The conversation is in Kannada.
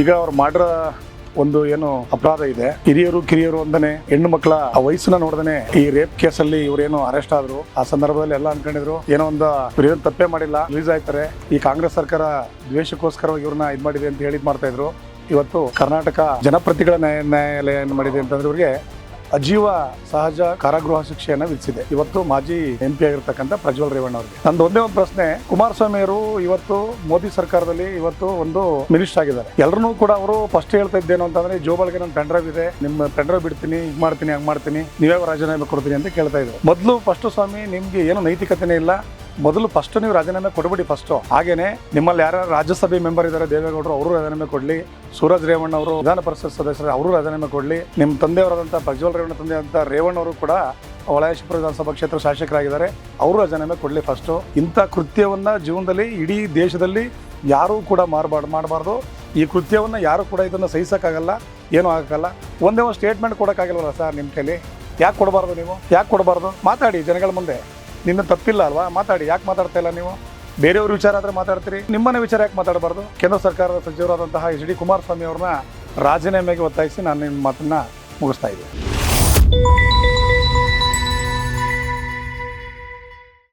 ಈಗ ಅವ್ರು ಮಾಡಿರೋ ಒಂದು ಏನು ಅಪರಾಧ ಇದೆ. ಹಿರಿಯರು, ಕಿರಿಯರು ಅಂದನೆ ಹೆಣ್ಣು ಮಕ್ಕಳ ಆ ವಯಸ್ಸನ್ನ ನೋಡ್ದೇನೆ ಈ ರೇಪ್ ಕೇಸಲ್ಲಿ ಇವ್ರೇನು ಅರೆಸ್ಟ್ ಆದ್ರು. ಆ ಸಂದರ್ಭದಲ್ಲಿ ಎಲ್ಲ ಅನ್ಕೊಂಡಿದ್ರು. ಏನೋ ಒಂದು ಇವ್ರೇನು ತಪ್ಪೇ ಮಾಡಿಲ್ಲ, ರಿಲೀಸ್ ಆಯ್ತಾರೆ. ಈ ಕಾಂಗ್ರೆಸ್ ಸರ್ಕಾರ ದ್ವೇಷಕ್ಕೋಸ್ಕರವಾಗಿ ಇವ್ರನ್ನ ಇದ್ ಮಾಡಿದೆ ಅಂತ ಹೇಳಿದ್ ಮಾಡ್ತಾ ಇದ್ರು. ಇವತ್ತು ಕರ್ನಾಟಕ ಜನಪ್ರತಿಗಳ ನ್ಯಾಯ ನ್ಯಾಯಾಲಯ ಏನ್ ಮಾಡಿದೆ ಅಂತಂದ್ರೆ ಇವ್ರಿಗೆ ಅಜೀವ ಸಹಜ ಕಾರಾಗೃಹ ಶಿಕ್ಷೆಯನ್ನ ವಿಧಿಸಿದೆ. ಇವತ್ತು ಮಾಜಿ ಎಂ ಪಿ ಆಗಿರ್ತಕ್ಕಂಥ ಪ್ರಜ್ವಲ್ ರೇವಣ್ಣ ಅವರಿಗೆ. ನಂದು ಒಂದೇ ಒಂದು ಪ್ರಶ್ನೆ, ಕುಮಾರಸ್ವಾಮಿ ಅವರು ಇವತ್ತು ಮೋದಿ ಸರ್ಕಾರದಲ್ಲಿ ಇವತ್ತು ಒಂದು ಮಿನಿಸ್ಟರ್ ಆಗಿದ್ದಾರೆ. ಎಲ್ಲರೂ ಕೂಡ ಅವರು ಫಸ್ಟ್ ಹೇಳ್ತಾ ಇದ್ದೇನು ಅಂತಂದ್ರೆ ಜೋಬಲ್ಗೆ ನನ್ನ ಪೆಂಡ್ರೈವ್ ಇದೆ ನಿಮ್ಮ ಪೆಂಡ್ರೈವ್ ಬಿಡ್ತೀನಿ ಹಿಂಗ್ ಮಾಡ್ತೀನಿ, ಹಂಗ್ ಮಾಡ್ತೀನಿ, ನೀವೇ ರಾಜೀನಾಮೆ ಕೊಡ್ತೀನಿ ಅಂತ ಕೇಳ್ತಾ ಇದ್ರು. ಮೊದಲು ಫಸ್ಟ್ ಸ್ವಾಮಿ, ನಿಮ್ಗೆ ಏನು ನೈತಿಕತೆನೇ ಇಲ್ಲ. ಮೊದಲು ಫಸ್ಟ್ ನೀವು ರಾಜೀನಾಮೆ ಕೊಡ್ಬಿಡಿ ಫಸ್ಟ್ ಹಾಗೇನೆ ನಿಮ್ಮಲ್ಲಿ ಯಾರು ರಾಜ್ಯಸಭೆ ಮೆಂಬರ್ ಇದ್ದಾರೆ ದೇವೇಗೌಡರು ಅವರು ರಾಜೀನಾಮೆ ಕೊಡ್ಲಿ. ಸೂರಜ್ ರೇವಣ್ಣ ಅವರು ವಿಧಾನ ಪರಿಷತ್ ಸದಸ್ಯರು, ಅವರು ರಾಜೀನಾಮೆ ಕೊಡ್ಲಿ. ನಿಮ್ಮ ತಂದೆಯವರಾದಂಥ ಪ್ರಜ್ವಲ್ ರೇವಣ್ಣ ತಂದೆ ಅಂತ ರೇವಣ್ಣ ಅವರು ಕೂಡ ಹೊಳಯಾಶಪುರ ವಿಧಾನಸಭಾ ಕ್ಷೇತ್ರ ಶಾಸಕರಾಗಿದ್ದಾರೆ. ಅವರು ರಾಜೀನಾಮೆ ಕೊಡ್ಲಿ ಫಸ್ಟು ಇಂಥ ಕೃತ್ಯವನ್ನ ಜೀವನದಲ್ಲಿ ಇಡೀ ದೇಶದಲ್ಲಿ ಯಾರೂ ಕೂಡ ಮಾರಬಾರ್ದು, ಮಾಡಬಾರ್ದು. ಈ ಕೃತ್ಯವನ್ನು ಯಾರು ಕೂಡ ಇದನ್ನು ಸಹಿಸೋಕ್ಕಾಗಲ್ಲ, ಏನೂ ಆಗಕ್ಕಲ್ಲ ಒಂದೇ ಒಂದು ಸ್ಟೇಟ್ಮೆಂಟ್ ಕೊಡೋಕ್ಕಾಗಿಲ್ವಲ್ಲ ಸರ್ ನಿಮ್ಮ ಕೈಲಿ? ಯಾಕೆ ಕೊಡಬಾರ್ದು ನೀವು? ಯಾಕೆ ಕೊಡಬಾರ್ದು? ಮಾತಾಡಿ ಜನಗಳ ಮುಂದೆ. ನಿನ್ನ ತಪ್ಪಿಲ್ಲ ಅಲ್ವಾ? ಮಾತಾಡಿ, ಯಾಕೆ ಮಾತಾಡ್ತಾ ಇಲ್ಲ ನೀವು? ಬೇರೆಯವ್ರ ವಿಚಾರ ಆದ್ರೆ ಮಾತಾಡ್ತೀರಿ. ನಿಮ್ಮನ್ನ ವಿಚಾರ ಯಾಕೆ ಮಾತಾಡಬಾರ್ದು? ಕೇಂದ್ರ ಸರ್ಕಾರದ ಸಚಿವರಾದಂತಹ ಎಚ್ ಡಿ ಕುಮಾರಸ್ವಾಮಿ ಅವ್ರನ್ನ ರಾಜೀನಾಮೆಗೆ ಒತ್ತಾಯಿಸಿ ನಾನು ನಿಮ್ಮ ಮಾತನ್ನ ಮುಗಿಸ್ತಾ ಇದ್ದೀನಿ.